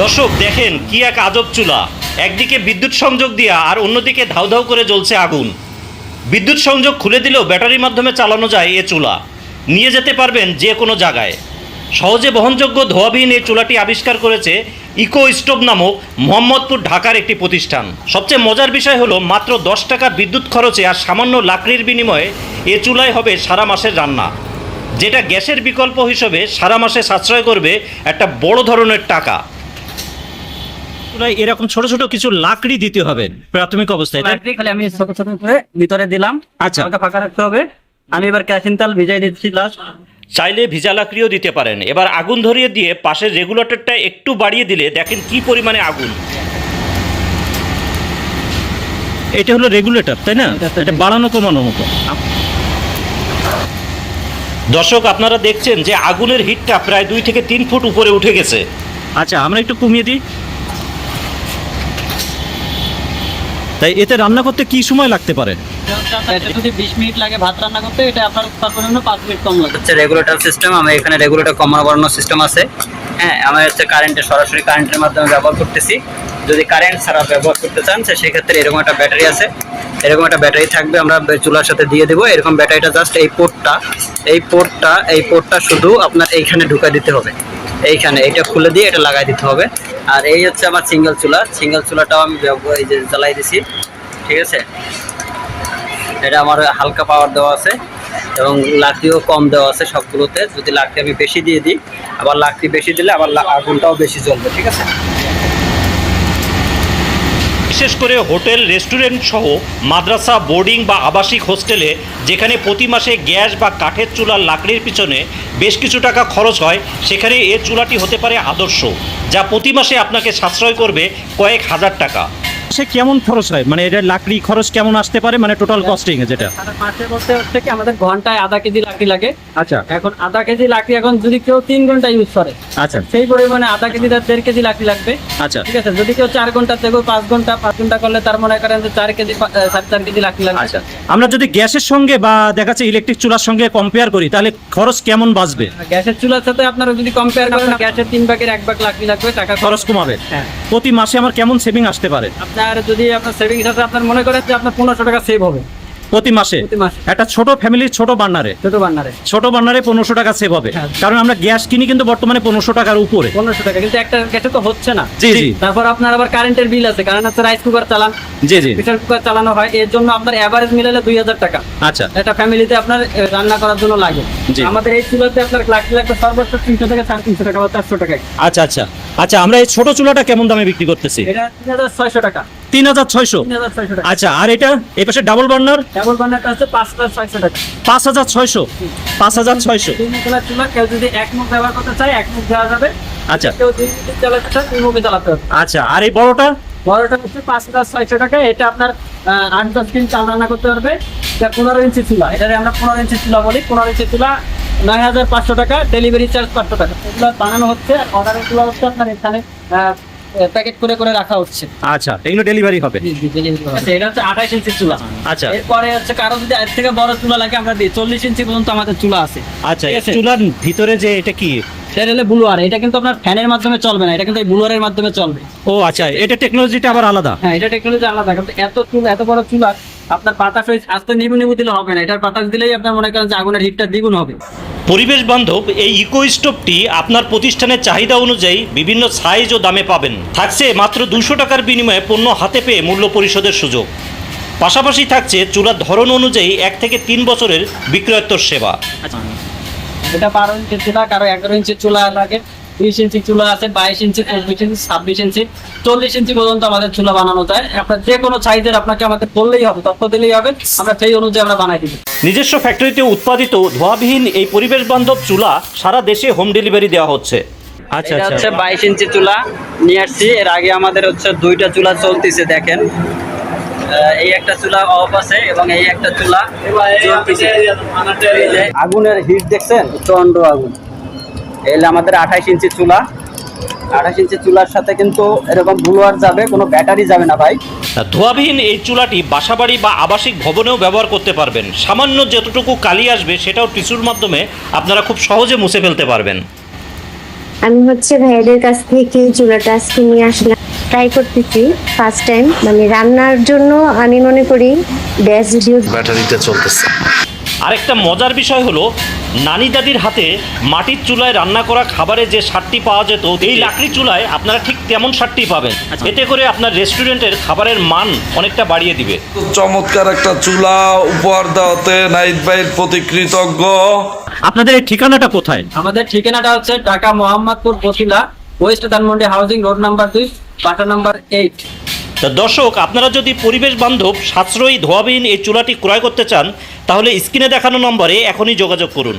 দর্শক, দেখেন কি এক আজব চুলা। একদিকে বিদ্যুৎ সংযোগ দিয়া আর অন্যদিকে ধাউ ধাউ করে জ্বলছে আগুন। বিদ্যুৎ সংযোগ খুলে দিলেও ব্যাটারির মাধ্যমে চালানো যায় এ চুলা। নিয়ে যেতে পারবেন যে কোনো জায়গায়। সহজে বহনযোগ্য ধোয়াবিহীন এই চুলাটি আবিষ্কার করেছে ইকো স্টোভ নামক মোহাম্মদপুর ঢাকার একটি প্রতিষ্ঠান। সবচেয়ে মজার বিষয় হলো, মাত্র দশ টাকা বিদ্যুৎ খরচে আর সামান্য লাকড়ির বিনিময়ে এ চুলায় হবে সারা মাসের রান্না। যেটা গ্যাসের বিকল্প হিসেবে সারা মাসে সাশ্রয় করবে একটা বড় ধরনের টাকা। চুলায় এরকম ছোট ছোট কিছু লাকড়ি দিতে হবে প্রাথমিক অবস্থায় লাকড়ি খালি আমি ছোট ছোট করে ভিতরে দিলাম। আচ্ছা। হালকা ফাঁকা রাখতে হবে। আমি এবার কেরাসিন তেল ভিজাই দিচ্ছি লাস্ট চাইলে ভিজা লাকড়িও দিতে পারেন। এবার আগুন ধরিয়ে দিয়ে পাশের রেগুলেটরটা একটু বাড়িয়ে দিলে দেখেন কি পরিমাণে আগুন। এটা হলো রেগুলেটর তাই না? এটা- এটা বাড়ানো কমানো মতো। দর্শক আপনারা দেখছেন যে আগুনের হিটটা প্রায় দুই থেকে তিন ফুট উপরে উঠে গেছে। আচ্ছা আমরা একটু কমিয়ে দিই। তাই এতে রান্না করতে কি সময় লাগতে পারে? এটা যদি বিশ মিনিট লাগে ভাত রান্না করতে এটা আপনার পাঁচ মিনিট কম লাগে। হচ্ছে রেগুলেটর সিস্টেম আমার এখানে রেগুলেটর বাড়ানোর সিস্টেম আছে। হ্যাঁ হচ্ছে কারেন্টের সরাসরি কারেন্টের মাধ্যমে ব্যবহার করতেছি। যদি কারেন্ট ছাড়া ব্যবহার করতে চান সেক্ষেত্রে এরকম একটা ব্যাটারি আছে। এরকম একটা ব্যাটারি থাকবে আমরা চুলার সাথে দিয়ে দেবো। এরকম ব্যাটারিটা জাস্ট এই পোর্টটা এই পোর্টটা এই পোর্টটা শুধু আপনার এইখানে ঢুকা দিতে হবে। এইখানে এটা খুলে দিয়ে এটা লাগাই দিতে হবে। আর এই হচ্ছে আমার সিঙ্গেল চুলা। সিঙ্গেল চুলাটাও আমি এই যে জ্বালাই দিছি। ঠিক আছে? এটা আমার হালকা পাওয়ার দেওয়া আছে এবং লাকড়িও কম দেওয়া আছে সবগুলোতে। যদি লাকড়ি আমি বেশি দিয়ে দিই, আবার লাকড়ি বেশি দিলে আবার আগুনটাও বেশি জ্বলবে, ঠিক আছে? বিশেষ করে হোটেল, রেস্টুরেন্ট সহ মাদ্রাসা, বোর্ডিং বা আবাসিক হোস্টেলে, যেখানে প্রতি মাসে গ্যাস বা কাঠের চুলার লাকড়ির পিছনে বেশ কিছু টাকা খরচ হয়, সেখানে এ চুলাটি হতে পারে আদর্শ, যা প্রতি মাসে আপনাকে সাশ্রয় করবে কয়েক হাজার টাকা। সে কেমন খরচ হয়? মানে এটা লাকড়ি খরচ কেমন আসতে পারে? মানে টোটাল কস্টিং যেটা। পাঁচে বলতে হচ্ছে কি আমাদের ঘন্টায় আধা কেজি লাকড়ি লাগে। আচ্ছা। এখন আধা কেজি লাকড়ি এখন যদি কেউ তিন ঘণ্টা ইউজ করে আচ্ছা। সেই পরিমাণে আধা কেজি তার দেড় কেজি লাকড়ি লাগবে। আচ্ছা। ঠিক আছে? যদি কেউ চার ঘণ্টা থেকে পাঁচ ঘণ্টা পাঁচ ঘণ্টা করলে তার মনে করেন যে চার কেজি সাড়ে চার কেজি লাকড়ি লাগবে। আচ্ছা। আমরা যদি গ্যাসের সঙ্গে বা দেখা যাচ্ছে ইলেকট্রিক চুলার সঙ্গে কম্পেয়ার করি তাহলে খরচ কেমন বাঁচবে? গ্যাসের চুলার সাথে আপনারা যদি কম্পেয়ার করেন গ্যাসের তিন ভাগের এক ভাগ লাকড়ি লাগবে টাকা খরচ। কমাবে। হ্যাঁ। প্রতি মাসে আমার কেমন সেভিং আসতে পারে? আপনার যদি আপনার সেভিংস আছে আপনার মনে করেন যে আপনার পনেরোশো টাকা সেভ হবে। প্রতি মাসে? একটা ছোট ফ্যামিলির ছোট বান্নারে। ছোট বান্নারে। ছোট বান্নারে পনেরোশো টাকা সেভ হবে। হ্যাঁ। কারণ আমরা গ্যাস কিনি কিন্তু বর্তমানে পনেরোশো টাকার উপরে। পনেরোশো টাকা কিন্তু একটা গ্যাসে তো হচ্ছে না। জি জি। তারপর আপনার আবার কারেন্টের বিল আছে কারণ হচ্ছে রাইস কুকার চালান। জি জি। প্রেসার কুকার চালানো হয় এর জন্য আপনার এভারেজ মিলালে দুই হাজার টাকা। আচ্ছা। একটা ফ্যামিলিতে আপনার রান্না করার জন্য লাগে। আমাদের এই চুলাতে আপনার লাকড়ি লাগবে সর্বোচ্চ তিনশো থেকে সাড়ে তিনশো টাকা বা চারশো টাকা আচ্ছা আচ্ছা। আচ্ছা আমরা এই ছোট চুলাটা কেমন দামে বিক্রি করতেছি? এটা তিন হাজার ছয়শো টাকা। তিন হাজার ছয়শো। আচ্ছা আর এটা? এই পাশে ডাবল বার্নার ডাবল বান্নারটা হচ্ছে পাঁচ হাজার ছয়শো টাকা। পাঁচ হাজার ছয়শো। পাঁচ হাজার ছয়শো। কেউ যদি এক মুখ ব্যবহার করতে চায় এক মুখ দেওয়া যাবে। আচ্ছা। কেউ দুই মুখ চালাতে চায় দুই মুখে চালাতে হবে। আচ্ছা আর এই বড়টা? বড়টা হচ্ছে পাঁচ হাজার ছয়শো টাকা। এটা আপনার আট দশ দিন চাল রান্না করতে পারবে। এটা পনেরো ইঞ্চি চুলা। এটারে আমরা পনেরো ইঞ্চি চুলা বলি। পনেরো ইঞ্চি চুলা নয় হাজার পাঁচশো টাকা ডেলিভারি চার্জ পাঁচশো টাকা। এগুলো বানানো হচ্ছে আর অর্ডারের চুলা হচ্ছে আপনার এখানে প্যাকেট করে করে রাখা হচ্ছে। আচ্ছা এগুলো ডেলিভারি হবে? আচ্ছা, এটা হচ্ছে আঠাশ ইঞ্চি চুলা। আচ্ছা। এরপরে হচ্ছে কারও যদি এর থেকে বড় চুলা লাগে আমরা দিই। চল্লিশ ইঞ্চি পর্যন্ত আমাদের চুলা আছে। আচ্ছা। চুলার ভিতরে যে এটা কি? সেটা হলে ব্লুয়ার। এটা কিন্তু আপনার ফ্যানের মাধ্যমে চলবে না এটা কিন্তু এই ব্লুয়ারের মাধ্যমে চলবে। ও আচ্ছা এটা টেকনোলজিটা আবার আলাদা? হ্যাঁ এটা টেকনোলজি আলাদা কিন্তু এত চুলা এত বড় চুলা আপনার বাতাস ওই আস্তে নিবু নিবু দিলে হবে না। এটার পাতা দিলেই আপনার মনে করেন যে আগুনের হিটটা দ্বিগুণ হবে। পরিবেশ বান্ধব এই ইকো স্টোভটি আপনার প্রতিষ্ঠানের চাহিদা অনুযায়ী বিভিন্ন সাইজ ও দামে পাবেন। থাকছে মাত্র দুশো টাকার বিনিময়ে পণ্য হাতে পেয়ে মূল্য পরিশোধের সুযোগ। পাশাপাশি থাকছে চুলার ধরন অনুযায়ী এক থেকে তিন বছরের বিক্রয়োত্তর সেবা। এটা বারো ইঞ্চি চুলা কারও এগারো ইঞ্চি চুলা লাগে। বিশ ইঞ্চি চুলা আছে বাইশ ইঞ্চি চব্বিশ ইঞ্চি ছাব্বিশ ইঞ্চি চল্লিশ ইঞ্চি পর্যন্ত আমাদের চুলা বানানো যায়। আপনার যে কোনো সাইজের আপনাকে আমাদের বললেই হবে তথ্য দিলেই হবে আমরা সেই অনুযায়ী আমরা বানাই দিব। নিজস্ব ফ্যাক্টরিতে উৎপাদিত ধোয়াবিহীন এই পরিবেশ বান্ধব চুলা সারা দেশে হোম ডেলিভারি দেওয়া হচ্ছে। আচ্ছা আচ্ছা। হচ্ছে বাইশ ইঞ্চি চুলা নিয়ে আসছি। এর আগে আমাদের হচ্ছে দুইটা চুলা চলতেছে দেখেন। আহ, এই একটা চুলা অফ আছে এবং এই একটা চুলা আগুনের হিট দেখছেন? চন্ড আগুন। এলে আমাদের আঠাইশ ইঞ্চি চুলা। আঠাশ ইঞ্চি চুলার সাথে কিন্তু এরকম ব্লুয়ার যাবে কোনো ব্যাটারি যাবে না ভাই। ধোয়াবিহীন এই চুলাটি বাসাবাড়ি বা আবাসিক ভবনেও ব্যবহার করতে পারবেন। সামান্য যতটুকু কালি আসবে সেটাও টিস্যুর মাধ্যমে আপনারা খুব সহজে মুছে ফেলতে পারবেন। আমি হচ্ছে ভাইয়াদের কাছ থেকে চুলাটা আজকে নিয়ে আসলাম। ট্রাই করতেছি ফার্স্ট টাইম মানে রান্নার জন্য আমি মনে করি বেস্ট যেহেতু ব্যাটারিতে চলতেছে। আরেকটা মজার বিষয় হলো নানি দাদির হাতে মাটির চুলায় রান্না করা খাবারে যে সারটি পাওয়া যেত এই লাকড়ি চুলায় আপনারা ঠিক তেমন সারটি পাবেন। এতে করে আপনার রেস্টুরেন্টের খাবারের মান অনেকটা বাড়িয়ে দিবে। চমৎকার একটা চুলা উপহার দেওয়াতে নাইট ভাইয়ের প্রতি কৃতজ্ঞ। আপনাদের এই ঠিকানাটা কোথায়? আমাদের ঠিকানাটা হচ্ছে Dhaka Mohammadpur Basila west Dhanmondi housing road number দুই বাটা নাম্বার এইট তা দর্শক আপনারা যদি পরিবেশ বান্ধব সাশ্রয়ী ধোয়াবিহীন এই চুলাটি ক্রয় করতে চান তাহলে স্ক্রিনে দেখানো নম্বরে এখনই যোগাযোগ করুন।